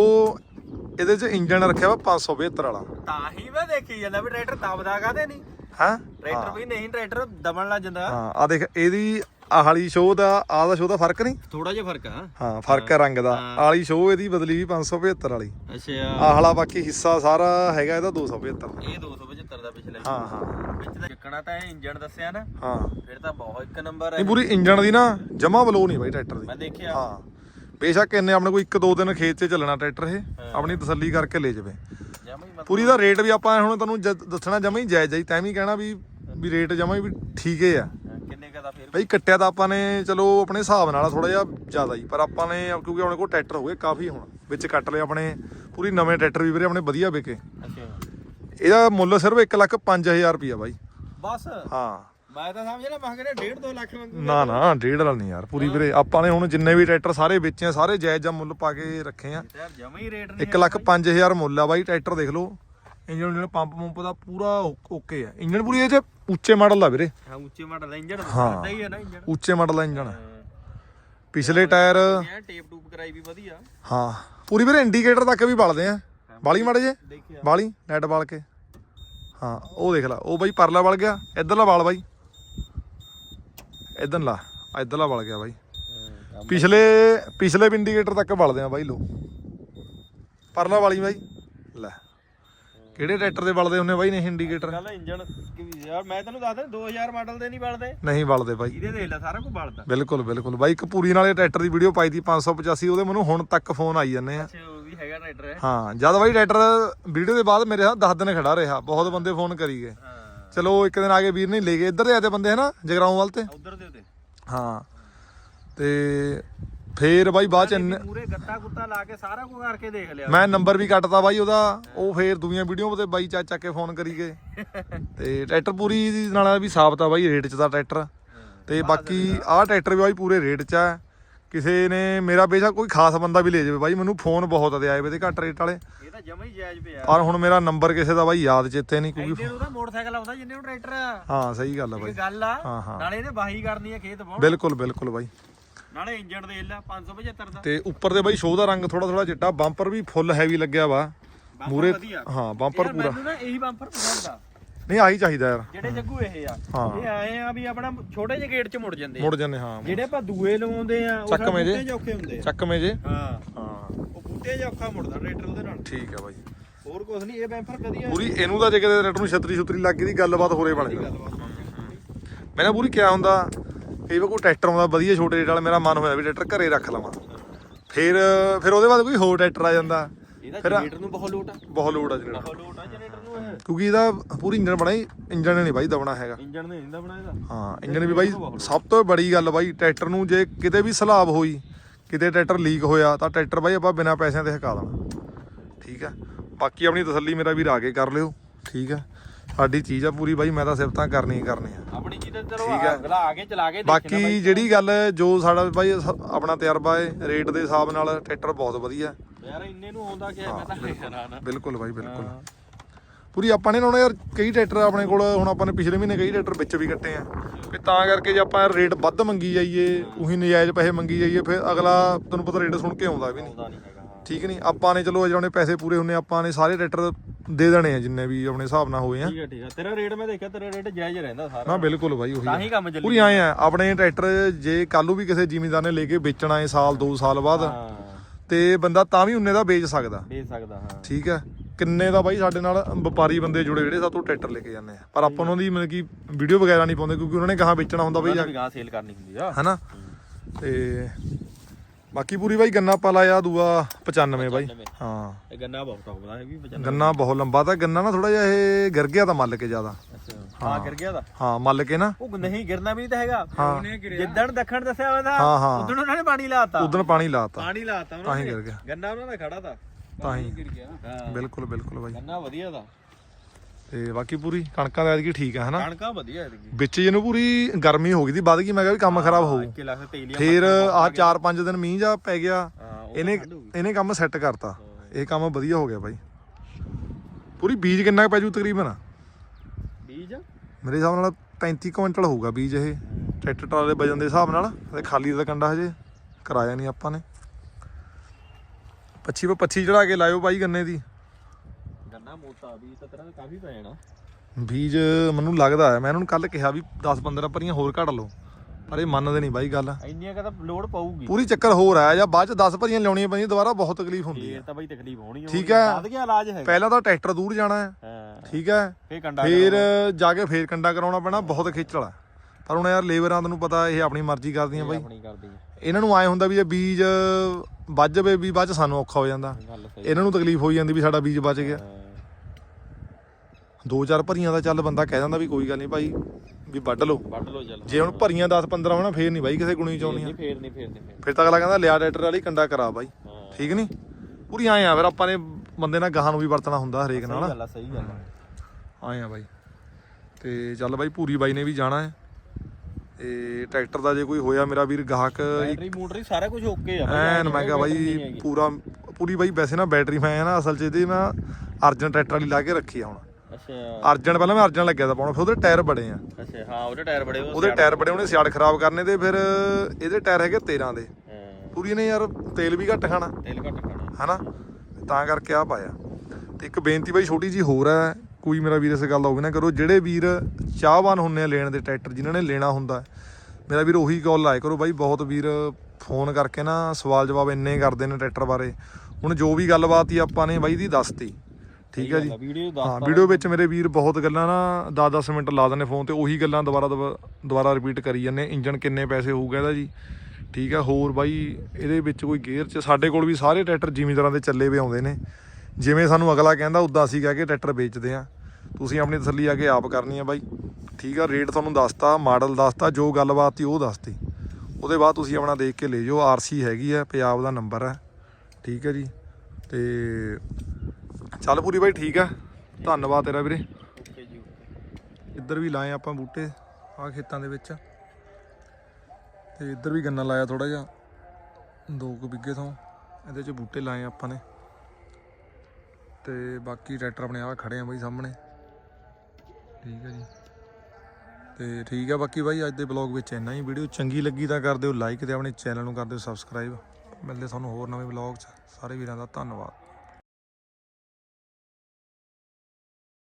ਇਹਦੇ 'ਚ ਇੰਜਨ ਰੱਖਿਆ ਵਾ 572 ਵਾਲਾ। ਤਾਂ ਹੀ ਮੈਂ ਦੇਖੀ ਜਾਂਦਾ ਵੀ ਟਰੈਕਟਰ ਦਬਦਾ ਕਾਹਦੇ ਨਹੀਂ ਹਾਂ? ਟਰੈਕਟਰ ਵੀ ਨਹੀਂ ਟਰੈਕਟਰ ਦਬਣ ਲੱਗ ਜਾਂਦਾ। ਹਾਂ ਆ ਦੇਖ ਇਹਦੀ ਆਹ ਵਾਲੀ ਸ਼ੋ ਦਾ ਆਹ ਦਾ ਸ਼ੋ ਦਾ ਫ਼ਰਕ ਨਹੀਂ ਥੋੜਾ ਜਿਹਾ ਫ਼ਰਕ ਆ। ਹਾਂ ਫ਼ਰਕ ਹੈ ਰੰਗ ਦਾ। ਆਹ ਵਾਲੀ ਸ਼ੋ ਇਹਦੀ ਬਦਲੀ ਵੀ 575 ਵਾਲੀ। ਅੱਛਾ। ਆਹ ਵਾਲਾ ਬਾਕੀ ਹਿੱਸਾ ਸਾਰਾ ਹੈਗਾ ਇਹਦਾ 275 ਇਹ 275 ਦਾ ਪਿਛਲੇ। ਹਾਂ ਹਾਂ। ਵਿੱਚ ਤਾਂ ਚੱਕਣਾ ਤਾਂ ਇਹ ਇੰਜਨ ਦੱਸਿਆ ਨਾ। ਹਾਂ। ਫਿਰ ਤਾਂ ਬਹੁਤ ਇੱਕ ਨੰਬਰ ਹੈ ਇਹ ਪੂਰੀ ਇੰਜਨ ਦੀ ਨਾ ਜਮਾ ਬਲੋ ਨਹੀਂ ਬਾਈ ਟਰੈਕਟਰ ਦੀ। ਮੈਂ ਦੇਖਿਆ। ਹਾਂ। ਬੇਸ਼ੱਕ ਇਹਨੇ ਆਪਣੇ ਕੋਈ ਇੱਕ ਦੋ ਦਿਨ ਖੇਤ 'ਚ ਚੱਲਣਾ ਟਰੈਕਟਰ ਇਹ ਆਪਣੀ ਤਸੱਲੀ ਕਰਕੇ ਲੈ ਜਾਵੇ। ਹੀ ਪੂਰੀ ਦਾ ਰੇਟ ਵੀ ਆਪਾਂ ਹੁਣ ਤੁਹਾਨੂੰ ਦੱਸਣਾ ਜਮਾ ਹੀ ਜਾਇਜ਼ ਜਾਈ ਤੈਂ ਵੀ ਕਹਿਣਾ ਵੀ ਵੀ ਰੇਟ ਜਮਾ ਹੀ ਵੀ ਠੀਕ ਹੀ ਆ। ਕਿੰਨੇ ਕਾ ਦਾ ਫਿਰ? ਬਈ ਕੱਟਿਆ ਤਾਂ ਆਪਾਂ ਨੇ ਚਲੋ ਆਪਣੇ ਹਿਸਾਬ ਨਾਲ ਥੋੜਾ ਜਿਹਾ ਜ਼ਿਆਦਾ ਹੀ ਪਰ ਆਪਾਂ ਨੇ ਕਿਉਂਕਿ ਆਪਣੇ ਕੋਲ ਟਰੈਕਟਰ ਹੋ ਗਏ ਕਾਫੀ ਹੁਣ ਵਿੱਚ ਕੱਟ ਲਏ ਆਪਣੇ ਪੂਰੀ ਨਵੇਂ ਟਰੈਕਟਰ ਵੀ ਵੀਰੇ ਆਪਣੇ ਵਧੀਆ ਵਿਕੇ। ਅੱਛਾ। ਇਹਦਾ ਮੁੱਲ ਸਿਰਫ 1 ਲੱਖ 5000 ਰੁਪਿਆ ਬਾਈ। ਬਸ? ਹਾਂ। ਮੈਂ ਤਾਂ ਸਮਝ ਲਿਆ ਮੈਂ ਕਿਹਾ 1.5 2 ਲੱਖ ਮੰਗੂ ਨਾ ਨਾ ਵਾਲਾ ਨਹੀਂ ਯਾਰ ਪੂਰੀ ਵੀਰੇ ਆਪਾਂ ਨੇ ਹੁਣ ਜਿੰਨੇ ਵੀ ਟਰੈਕਟਰ ਸਾਰੇ ਵੇਚੇ ਆ ਸਾਰੇ ਜਾਇਜ਼ ਜਾਂ ਮੁੱਲ ਪਾ ਕੇ ਰੱਖੇ ਆ। ਯਾਰ ਜਮਾ ਹੀ ਰੇਟ ਨਹੀਂ 1 ਲੱਖ 5000 ਮੁੱਲ ਆ ਬਾਈ ਟਰੈਕਟਰ ਦੇਖ ਲਓ। ਇੰਜਨ ਜਿਹੜਾ ਪੰਪ ਪੰਪ ਦਾ ਪੂਰਾ ਓਕੇ ਆ। ਇੰਜਨ ਪੂਰੀ ਇਹ ਚ ਉੱਚੇ ਮਾਡਲ ਦਾ ਵੀਰੇ। ਹਾਂ ਉੱਚੇ ਮਾਡਲ ਦਾ ਇੰਜਨ ਹਾਂ। ਵੱਡਾ ਹੀ ਹੈ ਨਾ ਇੰਜਨ ਉੱਚੇ ਮਾਡਲ ਦਾ ਇੰਜਨ ਪਿਛਲੇ ਟਾਇਰ ਇਹ ਟੇਪ ਟੂਪ ਕਰਾਈ ਵੀ ਵਧੀਆ। ਹਾਂ। ਪੂਰੀ ਵੀਰੇ ਇੰਡੀਕੇਟਰ ਤੱਕ ਵੀ ਬਲਦੇ ਆ। ਬਾਲੀ ਮਾੜੇ ਜੇ? ਬਾਲੀ ਨੈਟ ਬਾਲ ਕੇ। ਹਾਂ ਉਹ ਦੇਖ ਲੈ ਉਹ ਬਾਈ ਪਰਲਾ ਵਲ ਗਿਆ ਇਧਰਲਾ ਵਾਲ ਬਾਈ। ਇਧਰ ਲਾ ਇੱਧਰਲਾ ਵਲ ਗਿਆ ਬਾਈ। ਪਿਛਲੇ ਪਿਛਲੇ ਇੰਡੀਕੇਟਰ ਤੱਕ ਬਲਦੇ ਆ ਬਾਈ ਲੋ। ਪਰਲਾ ਵਾਲੀ ਬਾਈ। ਲੈ ਕਿਹੜੇ ਟਰੈਕਟਰ ਦੇ ਬਲਦੇ ਹੁੰਨੇ ਬਾਈ ਨੇ ਇੰਡੀਕੇਟਰ? ਕੱਲ ਇੰਜਨ ਯਾਰ ਮੈਂ ਤੈਨੂੰ ਦੱਸਦਾ 2000 ਮਾਡਲ ਦੇ ਨਹੀਂ ਬਲਦੇ ਨਹੀਂ ਬਲਦੇ ਬਾਈ। ਇਹਦੇ ਦੇਖ ਲੈ ਸਾਰਾ ਕੁਝ ਬਲਦਾ ਬਿਲਕੁਲ ਬਿਲਕੁਲ। ਬਾਈ ਇੱਕ ਪੂਰੀ ਨਾਲੇ ਟਰੈਕਟਰ ਦੀ ਵੀਡੀਓ ਪਾਈ ਤੀ 585 ਉਹਦੇ ਮੈਨੂੰ ਹੁਣ ਤੱਕ ਫੋਨ ਆਈ ਜਾਂਦੇ ਆ। ਅੱਛਾ ਉਹ ਵੀ ਹੈਗਾ ਟਰੈਕਟਰ ਹੈ। ਜਦ ਬਾਈ ਟਰੈਕਟਰ ਵੀਡੀਓ ਦੇ ਬਾਅਦ ਮੇਰੇ ਸਾਹ 10 ਦਿਨ ਖੜਾ ਰਿਹਾ ਬਹੁਤ ਬੰਦੇ ਫੋਨ ਕਰੀ ਗਏ। ਚਲੋ ਇੱਕ ਦਿਨ ਆ ਕੇ ਵੀਰ ਨਹੀਂ ਲੈ ਗਏ। ਇੱਧਰ ਦੇ ਤੇ ਬੰਦੇ ਹਨਾ ਜਗਰਾਉਂ ਵੱਲ ਤੇ। ਉਧਰ ਦੇ ਉਤੇ। ਹਾਂ। ਤੇ ਫੇਰ ਬਾਈ ਬਾਅਦ ਚ ਇੰਨੇ- ਪੂਰੇ ਗੱਤਾ ਗੁੱਤਾ ਲਾ ਕੇ ਸਾਰਾ ਕੁਝ ਕਰਕੇ ਦੇਖ ਲਿਆ। ਮੈਂ ਨੰਬਰ ਵੀ ਕੱਟਤਾ ਬਾਈ ਉਹਦਾ ਉਹ ਫੇਰ ਦੂਜੀਆਂ ਵੀਡੀਓ ਤੇ ਬਾਈ ਚੱਕ ਚੱਕ ਕੇ ਫੋਨ ਕਰੀ ਗਏ। ਤੇ ਟਰੈਕਟਰ ਪੂਰੀ ਨਾਲ ਵੀ ਸਾਬਤ ਆ ਬਾਈ ਰੇਟ 'ਚ ਦਾ ਟਰੈਕਟਰ। ਤੇ ਬਾਕੀ ਆਹ ਟਰੈਕਟਰ ਵੀ ਬਾਈ ਪੂਰੇ ਰੇਟ 'ਚ ਆ। ਕਿਸੇ ਨੇ ਮੇਰਾ ਬੇਸ਼ੱਕ ਕੋਈ ਖਾਸ ਬੰਦਾ ਵੀ ਲੈ ਜਾਵੇ ਬਾਈ ਮੈਨੂੰ ਫੋਨ ਬਹੁਤ ਦੇ ਆਏ ਵੇ ਤੇ ਘੱਟ ਰੇਟ ਵਾਲੇ। ਇਹ ਤਾਂ ਜਮਾ ਹੀ ਜਾਇਜ਼ ਪਿਆ। ਪਰ ਹੁਣ ਮੇਰਾ ਨੰਬਰ ਕਿਸੇ ਦਾ ਬਾਈ ਯਾਦ ਚੇਤੇ ਨਹੀਂ ਕਿਉਂਕਿ ਇੰਨੇ ਨੂੰ ਤਾਂ ਮੋਟਰਸਾਈਕਲ ਆਉਂਦਾ ਜਿੰਨੇ ਨੂੰ ਟਰੈਕਟਰ ਆ। ਹਾਂ ਸਹੀ ਗੱਲ ਆ ਇਹ ਬਾਈ। ਗੱਲ ਆ ਹਾਂ, ਹਾਂ। ਨਾਲੇ ਇਹਨੇ ਵਾਹੀ ਕਰਨੀ ਆ ਖੇਤ ਬਹੁਤ ਬਿਲਕੁਲ ਬਿਲਕੁਲ ਬਾਈ। ਨਾਲੇ ਇੰਜਨ ਦੇ ਲੈ 575 ਦਾ। ਤੇ ਉੱਪਰ ਦੇ ਬਾਈ ਸ਼ੋਅ ਦਾ ਰੰਗ ਥੋੜਾ ਥੋੜਾ ਚਿੱਟਾ ਬੰਪਰ ਵੀ ਫੁੱਲ ਹੈਵੀ ਲੱਗਿਆ ਵਾ। ਮੂਰੇ। ਹਾਂ ਬੰਪਰ ਪੂਰਾ। ਮੈਨੂੰ ਨਾ ਇਹੀ ਬੰਪਰ ਪਸੰਦ ਆ। ਨਹੀਂ ਆਹੀ ਚਾਹੀਦਾ ਯਾਰ। ਜਿਹੜੇ ਜੱਗੂ ਇਹ ਆ। ਹਾਂ। ਇਹ ਆਏ ਆ ਵੀ ਆਪਣਾ ਛੋਟੇ ਜਿਹੇ ਗੇਟ 'ਚ ਮੁੜ ਜਾਂਦੇ ਆ। ਮੁੜ ਜੰਨੇ ਹਾਂ ਜਿਹੜੇ ਆਪਾਂ ਦੂਏ ਲਵਾਉਂਦੇ ਆ ਉਹ ਚੱਕਵੇਂ ਜੇ। ਬੂਟੇ ਜਿਹੇ ਔਖੇ ਹੁੰਦੇ ਆ। ਚੱਕਵੇਂ ਜੇ। ਹਾਂ। ਹਾਂ। ਉਹ ਬੂਟੇ ਜਿਹਾ ਔਖਾ ਮੁੜਦਾ ਟਰੈਕਟਰ ਉਹਦੇ ਨਾਲ। ਠੀਕ ਹੈ ਬਾਈ। ਹੋਰ ਕੁਝ ਨਹੀਂ ਇਹ ਬੰਪਰ ਵਧੀਆ ਪੂਰੀ ਇਹਨੂੰ ਤਾਂ ਜੇ ਕਿਤੇ ਰੇਟ ਨੂੰ ਛਤਰੀ ਛੁਤਰੀ ਲੱਗ ਗਈ ਦੀ ਗੱਲਬਾਤ ਹੋਰੇ ਬਣ ਜਾਂਦੀ। ਮੈਂ ਨਾ ਪੂਰੀ ਕਿਆ ਹੁੰਦਾ ਕਈ ਵਾਰ ਕੋਈ ਟਰੈਕਟਰ ਆਉਂਦਾ ਵਧੀਆ ਛੋਟੇ ਰੇਟ ਵਾਲਾ ਮੇਰਾ ਮਨ ਹੋਇਆ ਵੀ ਟਰੈਕਟਰ ਘਰੇ ਰੱਖ ਲਵਾਂ। ਫਿਰ ਫਿਰ ਉਹਦੇ ਬਾਅਦ ਕੋਈ ਹੋਰ ਟਰੈਕਟਰ ਆ ਜਾਂਦਾ। ਇਹਦਾ ਫਿਰ ਜਨਰੇਟਰ ਨੂੰ ਬਹੁਤ ਲੋਟ ਆ। ਬਹੁਤ ਲੋਡ ਆ ਜਨਰੇਟਰ ਬਹੁਤ ਲੋਟ ਆ ਜਨਰੇਟਰ ਨੂੰ ਇਹ ਕਿਉਂਕਿ ਇਹਦਾ ਪੂਰੀ ਇੰਜਨ ਬਣਾਈ ਇੰਜਨ ਨੇ ਨਹੀਂ ਬਾਈ ਦਬਣਾ ਹੈਗਾ। ਇੰਜਨ ਨੇ ਇੰਦਾ ਬਣਾਇਆ ਹਾਂ ਇੰਜਨ ਵੀ ਬਾਈ ਸਭ ਤੋਂ ਬੜੀ ਗੱਲ ਬਾਈ ਟਰੈਕਟਰ ਨੂੰ ਜੇ ਕਿਤੇ ਵੀ ਸਲਾਬ ਹੋਈ ਕਿਤੇ ਟਰੈਕਟਰ ਲੀਕ ਹੋਇਆ ਤਾਂ ਟਰੈਕਟਰ ਬਾਈ ਆਪਾਂ ਬਿਨਾਂ ਪੈਸਿਆਂ ਦੇ ਹਕਾ ਦੇਣਾ। ਠੀਕ ਆ? ਬਾਕੀ ਆਪਣੀ ਤਸੱਲੀ ਮੇਰਾ ਵੀਰ ਆ ਕੇ ਕਰ ਲਿਓ ਠੀਕ ਆ? ਸਾਡੀ ਚੀਜ਼ ਆ ਪੂਰੀ ਬਾਈ ਮੈਂ ਤਾਂ ਸਿਫਤਾਂ ਕਰਨੀ ਹੀ ਕਰਨੀ ਆ ਆਪਣੀ ਚੀਜ਼ ਤਾਂ ਚਲੋ। ਅਗਲਾ ਆ ਕੇ ਚਲਾ ਕੇ ਬਾਕੀ ਜਿਹੜੀ ਗੱਲ ਜੋ ਸਾਡਾ ਬਾਈ ਆਪਣਾ ਤਜਰਬਾ ਹੈ ਰੇਟ ਦੇ ਹਿਸਾਬ ਨਾਲ ਟਰੈਕਟਰ ਬਹੁਤ ਵਧੀਆ। ਯਾਰ ਇੰਨੇ ਨੂੰ ਆਉਂਦਾ ਕਿ ਮੈਂ ਤਾਂ ਹੈਰਾਨ ਆ। ਬਿਲਕੁਲ ਬਾਈ ਬਿਲਕੁਲ। ਪੂਰੀ ਆਪਾਂ ਨੇ ਹੁਣ ਯਾਰ ਕਈ ਟਰੈਕਟਰ ਆਪਣੇ ਕੋਲ ਹੁਣ ਆਪਾਂ ਨੇ ਪਿਛਲੇ ਮਹੀਨੇ ਕਈ ਟਰੈਕਟਰ ਵਿੱਚ ਵੀ ਕੱਟੇ ਆ। ਵੀ ਤਾਂ ਕਰਕੇ ਜੇ ਆਪਾਂ ਰੇਟ ਵੱਧ ਮੰਗੀ ਜਾਈਏ ਉਹੀ ਨਜਾਇਜ਼ ਪੈਸੇ ਮੰਗੀ ਜਾਈਏ ਫਿਰ ਅਗਲਾ ਤੁਹਾਨੂੰ ਪਤਾ ਰੇਟ ਸੁਣ ਕੇ ਆਉਂਦਾ ਵੀ ਨਹੀਂ। ਠੀਕ ਨਹੀਂ? ਆਪਾਂ ਨੇ ਚਲੋ ਜਿਹੜੇ ਪੈਸੇ ਪੂਰੇ ਹੁੰਨੇ ਆਪਾਂ ਨੇ ਸਾਰੇ ਟਰੈਕਟਰ ਦੇ ਦੇਣੇ ਆ ਜਿੰਨੇ ਵੀ ਆਪਣੇ ਹਿਸਾਬ ਨਾਲ ਹੋਏ ਆ। ਠੀਕ ਹੈ ਠੀਕ ਹੈ ਤੇਰਾ ਰੇਟ ਮੈਂ ਦੇਖਿਆ ਤੇਰਾ ਰੇਟ ਜਾਇਜ਼ ਰਹਿੰਦਾ ਸਾਰਾ। ਨਾ ਬਿਲਕੁਲ ਬਾਈ ਉਹੀ ਤਾਂ। ਹੀ ਕੰਮ ਚੱਲੀ ਪੂਰੀ ਆਏ ਆ ਆਪਣੇ ਟਰੈਕਟਰ ਜੇ ਕੱਲੂ ਵੀ ਕਿਸੇ ਜ਼ਿਮੀਂਦਾਰ ਨੇ ਲੈ ਕੇ ਵੇਚਣਾ ਹੈ ਸਾਲ 2 ਸਾਲ ਬਾਅਦ ਤੇ ਬੰਦਾ ਤਾਂ ਵੀ ਉਨੇ ਦਾ ਵੇਚ ਸਕਦਾ। ਵੇਚ ਸਕਦਾ ਹਾਂ। ਠੀਕ ਹੈ। ਕਿੰਨੇ ਦਾ ਬਾਈ ਸਾਡੇ ਨਾਲ ਵਪਾਰੀ ਬੰਦੇ ਜੁੜੇ ਜਿਹੜੇ ਸਾਤੋਂ ਟਰੈਕਟਰ ਲੈ ਕੇ ਜਾਂਦੇ ਆ। ਪਰ ਆਪਾਂ ਉਹਨਾਂ ਦੀ ਮਤਲਬ ਕਿ ਵੀਡੀਓ ਵਗੈਰਾ ਨਹੀਂ ਪਾਉਂਦੇ ਕਿਉਂਕਿ ਉਹਨਾਂ ਨੇ ਕਹਾਂ ਵੇਚਣਾ ਹੁੰਦਾ ਬਈ ਉਹਨਾਂ ਦੀ ਗਾਂ ਸੇਲ ਕਰਨੀ ਹੁੰਦੀ ਆ। ਹਨਾ? ਤੇ ਬਾਕੀ ਪੂਰੀ ਬਾਈ ਗੰਨਾ ਪਾ ਲਾਇਆ ਦੂਆ 95 ਬਾਈ। ਹਾਂ। ਇਹ ਗੰਨਾ ਬਹੁਤ ਆਉਂਦਾ ਹੈ ਵੀ 95 ਗੰਨਾ ਬਹੁਤ ਲੰਬਾ ਤਾਂ ਗੰਨਾ ਨਾ ਥੋੜਾ ਜਿਹਾ ਇਹ ਗਿਰ ਗਿਆ ਤਾਂ ਮੱਲ ਕੇ ਜ਼ਿਆਦਾ। ਅੱਛਾ। ਹਾਂ। ਗਿਰ ਗਿਆ ਦਾ ਹਾਂ ਮੱਲ ਕੇ ਨਾ। ਉਹ ਨਹੀਂ ਗਿਰਨਾ ਵੀ ਨਹੀਂ ਤਾਂ ਹੈਗਾ। ਹਾਂ। ਜਿੱਦਣ ਦੱਖਣ ਦੱਸਿਆ ਹੋਇਆ ਤਾਂ ਹਾਂ। ਉਦੋਂ ਉਹਨਾਂ ਨੇ ਪਾਣੀ ਲਾਤਾ। ਉਦੋਂ ਪਾਣੀ ਲਾਤਾ। ਪਾਣੀ ਲਾਤਾ ਤਾਂ ਉਹਨਾਂ ਹੀ ਗਿਰ ਗਿਆ। ਗੰਨਾ ਉਹਨਾਂ ਦਾ ਖੜਾ ਤਾ। ਤਾਂ ਹੀ। ਹਾਂ। ਬਿਲਕੁਲ ਬਿਲਕੁਲ ਬਾਈ। ਗੰਨਾ ਵਧੀਆ ਦਾ। ਤੇ ਬਾਕੀ ਪੂਰੀ ਕਣਕਾਂ ਦਾ ਐਤਕੀ ਠੀਕ ਆ ਹਨਾ? ਕਣਕਾਂ ਵਧੀਆ ਐਤਕੀ। ਵਿੱਚ ਜਿਹਨੂੰ ਪੂਰੀ ਗਰਮੀ ਹੋ ਗਈ ਦੀ ਵੱਧ ਗਈ ਮੈਂ ਕਿਹਾ ਵੀ ਕੰਮ ਖਰਾਬ ਹੋਊ। ਫੇਰ ਆਹ 4-5 ਦਿਨ ਮੀਂਹ ਜਾ ਪੈ ਗਿਆ ਇਹਨੇ। ਇਹਨੇ ਕੰਮ ਸੈੱਟ ਕਰਤਾ। ਇਹ ਕੰਮ ਵਧੀਆ ਹੋ ਗਿਆ ਬਾਈ। ਪੂਰੀ ਬੀਜ ਕਿੰਨਾ ਕੁ ਪੈ ਜੂ ਤਕਰੀਬਨ? ਬੀਜ ਮੇਰੇ ਹਿਸਾਬ ਨਾਲ 35 ਕੁਇੰਟਲ ਹੋਊਗਾ ਬੀਜ ਇਹ। ਟਰੈਕਟਰ ਟਰਾਲੇ ਦੇ ਵਜਨ ਦੇ ਹਿਸਾਬ ਨਾਲ ਤੇ ਖਾਲੀ ਦਾ ਕੰਡਾ ਹਜੇ ਕਰਾਇਆ ਨਹੀਂ ਆਪਾਂ ਨੇ। 25 25 ਚੜਾ ਕੇ ਲਾਇਓ ਬਾਈ ਗੰਨੇ ਦੀ। ਗੰਨਾ ਮੋਟਾ ਬੀਜ ਤਾਂ ਤੇਰਾ ਕਾਫੀ ਪੈ ਜਾਣਾ ਬੀਜ ਮੈਨੂੰ ਲੱਗਦਾ ਹੈ ਮੈਂ ਇਹਨਾਂ ਨੂੰ ਕੱਲ ਕਿਹਾ ਵੀ 10 15 ਭਰੀਆਂ ਹੋਰ ਘੜ ਲਓ। ਪਰ ਇਹ ਮੰਨਦੇ ਨਹੀਂ ਬਾਈ ਗੱਲ। ਇੰਨੀਆਂ ਕਾ ਤਾਂ ਲੋਡ ਪਊਗੀ। ਪੂਰੀ ਚੱਕਰ ਹੋਰ ਆਇਆ ਜਾਂ ਬਾਅਦ ਚ 10 ਭਰੀਆਂ ਲਿਆਉਣੀਆਂ ਪੈਂਦੀਆਂ ਦੁਬਾਰਾ ਬਹੁਤ ਤਕਲੀਫ ਹੁੰਦੀ ਫੇਰ ਹੈ ਤਾਂ ਬਈ ਤਕਲੀਫ ਹੋਣੀ ਹੋਣੀ। ਠੀਕ ਹੈ। ਵੱਧ ਗਿਆ ਇਲਾਜ ਹੈਗਾ। ਪਹਿਲਾਂ ਤਾਂ ਟਰੈਕਟਰ ਦੂਰ ਜਾਣਾ ਹੈ। ਠੀਕ ਹੈ। ਫੇਰ ਕੰਡਾ ਫੇਰ ਜਾ ਕੇ ਫੇਰ ਕੰਡਾ ਕਰਾਉਣਾ ਪੈਣਾ ਬਹੁਤ ਖੇਚਲ ਆ। ਪਰ ਹੁਣ ਯਾਰ ਲੇਬਰਾਂ ਤੁਹਾਨੂੰ ਪਤਾ ਇਹ ਆਪਣੀ ਮਰਜ਼ੀ ਕਰਦੀਆਂ ਬਾਈ। ਆਪਣੀ ਕਰਦੀ ਹੈ ਇਹਨਾਂ ਨੂੰ ਆਏ ਹੁੰਦਾ ਵੀ ਜੇ ਬੀਜ ਵੱਜ ਜਾਵੇ ਵੀ ਬਾਅਦ ਚ ਸਾਨੂੰ ਔਖਾ ਹੋ ਜਾਂਦਾ। ਇਹਨਾਂ ਨੂੰ ਤਕਲੀਫ ਹੋਈ ਜਾਂਦੀ ਵੀ ਸਾਡਾ ਬੀਜ ਬਚ ਗਿਆ। ਦੋ ਚਾਰ ਭਰੀਆਂ ਦਾ ਚੱਲ ਬੰਦਾ ਕਹਿ ਦਿੰਦਾ ਵੀ ਕੋਈ ਗੱਲ ਨਹੀਂ ਭਾਈ ਵੀ ਵੱਢ ਲਓ। ਵੱਢ ਲੋ ਚੱਲ। ਜੇ ਹੁਣ ਭਰੀਆਂ 10 15 ਹੋਣਾ ਫੇਰ ਨਹੀਂ ਬਾਈ ਕਿਸੇ ਗੁਣੀ ਚ ਨਹੀਂ ਫੇਰ ਨਹੀਂ ਫੇਰ ਨਹੀਂ ਫੇਰ। ਫਿਰ ਤਾਂ ਅਗਲਾ ਕਹਿੰਦਾ ਲਿਆ ਟਰੈਕਟਰ ਵਾਲੀ ਕੰਡਾ ਕਰਾ ਬਾਈ। ਹਾਂ। ਠੀਕ ਨਹੀਂ ਪੂਰੀ ਆਏ ਆ ਫਿਰ ਆਪਾਂ ਨੇ ਬੰਦੇ ਨਾਲ ਗਾਹਾਂ ਨੂੰ ਵੀ ਵਰਤਣਾ ਹੁੰਦਾ ਹਰੇਕ ਸਹੀ ਨਾਲ। ਗੱਲ ਆ ਸਹੀ ਗੱਲ ਆ। ਆਏ ਆ ਬਾਈ। ਤੇ ਚੱਲ ਬਾਈ ਪੂਰੀ ਬਾਈ ਨੇ ਵੀ ਜਾਣਾ ਹੈ। ਤੇ ਟਰੈਕਟਰ ਦਾ ਜੇ ਕੋਈ ਹੋਇਆ ਮੇਰਾ ਵੀਰ ਗਾਹਕ ਬੈਟਰੀ ਮੋਟਰੀ ਸਾਰਾ ਕੁਝ ਓਕੇ ਆ। ਐਨ ਮੈਂ ਕਿਹਾ ਬਾਈ ਪੂਰਾ ਪੂਰੀ ਬਾਈ ਵੈਸੇ ਨਾ ਬੈਟਰੀ ਮੈਂ ਨਾ ਅਸਲ 'ਚ ਇਹਦੇ ਮੈਂ ਅਰਜਨ ਟਰੈਕਟਰ ਵਾਲੀ ਲਾ ਕੇ ਰੱਖੀ ਆ ਹੁਣ। ਅੱਛਾ। ਅਰਜਨ ਪਹਿਲਾਂ ਮੈਂ ਅਰਜਨ ਲੱਗਿਆ ਤਾਂ ਪਾਉਣਾ ਫਿਰ ਉਹਦੇ ਟਾਇਰ ਬੜੇ ਆ। ਅੱਛਾ ਹਾਂ ਉਹਦੇ ਟਾਇਰ ਬੜੇ ਉਹ ਉਹਦੇ ਟਾਇਰ ਬੜੇ ਉਹਨੇ ਸਿਆੜ ਖਰਾਬ ਕਰਨੇ ਤੇ ਫਿਰ ਇਹਦੇ ਟਾਇਰ ਹੈਗੇ 13 ਦੇ। ਹਾਂ, ਪੂਰੀ ਨੇ ਯਾਰ ਤੇਲ ਵੀ ਘੱਟ ਖਾਣਾ। ਤੇਲ ਘੱਟ ਖਾਣਾ। ਹਨਾ? ਤਾਂ ਕਰਕੇ ਆ ਪਾਇਆ। ਤੇ ਇੱਕ ਬੇਨਤੀ ਬਾਈ ਛੋਟੀ ਜੀ ਹੋਰ ਹੈ ਕੋਈ ਮੇਰਾ ਵੀਰ ਇਸ ਗੱਲ ਦਾ ਉਹ ਵੀ ਨਾ ਕਰੋ ਜਿਹੜੇ ਵੀਰ ਚਾਹਵਾਨ ਹੁੰਨੇ ਆ ਲੈਣ ਦੇ ਟਰੈਕਟਰ ਜਿਨ੍ਹਾਂ ਨੇ ਲੈਣਾ ਹੁੰਦਾ ਮੇਰਾ ਵੀਰ ਉਹੀ ਕਾਲ ਲਾਇਆ ਕਰੋ ਬਾਈ ਬਹੁਤ ਵੀਰ ਫੋਨ ਕਰਕੇ ਨਾ ਸਵਾਲ ਜਵਾਬ ਇੰਨੇ ਕਰਦੇ ਨੇ ਟਰੈਕਟਰ ਬਾਰੇ। ਹੁਣ ਜੋ ਵੀ ਗੱਲਬਾਤ ਹੀ ਆਪਾਂ ਨੇ ਬਾਈ ਦੀ ਦੱਸਤੀ। ਠੀਕ ਹੈ ਜੀ। ਵੀਡੀਓ ਹਾਂ ਵੀਡੀਓ ਵਿੱਚ ਮੇਰੇ ਵੀਰ ਬਹੁਤ ਗੱਲਾਂ ਨਾ 10-10 ਮਿੰਟ ਲਾ ਦਿੰਦੇ ਫੋਨ ਤੇ ਉਹੀ ਗੱਲਾਂ ਦੁਬਾਰਾ ਦੁਬਾ- ਦੁਬਾਰਾ ਰਿਪੀਟ ਕਰੀ ਜਾਂਦੇ ਇੰਜਨ ਕਿੰਨੇ ਪੈਸੇ ਹੋਊਗਾ ਇਹਦਾ ਜੀ। ਠੀਕ ਹੈ ਹੋਰ ਬਾਈ ਇਹਦੇ ਵਿੱਚ ਕੋਈ ਗੇਅਰ ਚ ਸਾਡੇ ਕੋਲ ਵੀ ਸਾਰੇ ਟਰੈਕਟਰ ਜ਼ਿਮੀਂਦਾਰਾਂ ਦੇ ਚੱਲੇ ਵੇ ਆਉਂਦੇ ਨੇ। ਜਿਵੇਂ ਸਾਨੂੰ ਅਗਲਾ ਕਹਿੰਦਾ ਉਦਾਂ ਅਸੀਂ ਕਹਿ ਕੇ ਟਰੈਕਟਰ ਵੇਚਦੇ ਆ। ਤੁਸੀਂ ਆਪਣੀ ਤਸੱਲੀ ਆ ਕੇ ਆਪ ਕਰਨੀ ਆ ਬਾਈ। ਠੀਕ ਆ ਰੇਟ ਤੁਹਾਨੂੰ ਦੱਸਤਾ ਮਾਡਲ ਦੱਸਤਾ ਜੋ ਗੱਲਬਾਤ ਸੀ ਉਹ ਦੱਸਤੀ। ਉਹਦੇ ਬਾਅਦ ਤੁਸੀਂ ਆਪਣਾ ਦੇਖ ਕੇ ਲੈ ਜਾਓ ਆਰਸੀ ਹੈਗੀ ਆ ਪੰਜਾਬ ਦਾ ਨੰਬਰ ਹੈ ਠੀਕ ਹੈ ਜੀ। ਤੇ ਚੱਲ ਪੂਰੀ ਬਾਈ ਠੀਕ ਆ। ਧੰਨਵਾਦ ਤੇਰਾ ਵੀਰੇ। ਓਕੇ ਜੀ ਓਕੇ। ਇੱਧਰ ਵੀ ਲਾਏ ਆਪਾਂ ਬੂਟੇ ਆ ਖੇਤਾਂ ਦੇ ਵਿੱਚ। ਤੇ ਇੱਧਰ ਵੀ ਗੰਨਾ ਲਾਇਆ ਥੋੜਾ ਜਿਹਾ। ਦੋ ਕੁ ਬਿੱਗੇ ਤੋਂ ਇਹਦੇ ਚ ਬੂਟੇ ਲਾਏ ਆਪਾਂ ਨੇ। ਤੇ ਬਾਕੀ ਟਰੈਕਟਰ ਆਪਣੇ ਆ ਖੜੇ ਆ ਬਾਈ ਸਾਹਮਣੇ। ਠੀਕ ਹੈ ਜੀ। ਤੇ ਠੀਕ ਹੈ ਬਾਕੀ ਬਾਈ ਅੱਜ ਦੇ ਬਲੌਗ ਵਿੱਚ ਇੰਨਾ ਹੀ। ਵੀਡੀਓ ਚੰਗੀ ਲੱਗੀ ਤਾਂ ਕਰ ਦਿਓ ਲਾਈਕ ਤੇ ਆਪਣੇ ਚੈਨਲ ਨੂੰ ਕਰ ਦਿਓ ਸਬਸਕ੍ਰਾਈਬ ਮਿਲਦੇ ਤੁਹਾਨੂੰ ਹੋਰ ਨਵੇਂ ਬਲੌਗ 'ਚ। ਸਾਰੇ ਵੀਰਾਂ ਦਾ ਧੰਨਵਾਦ।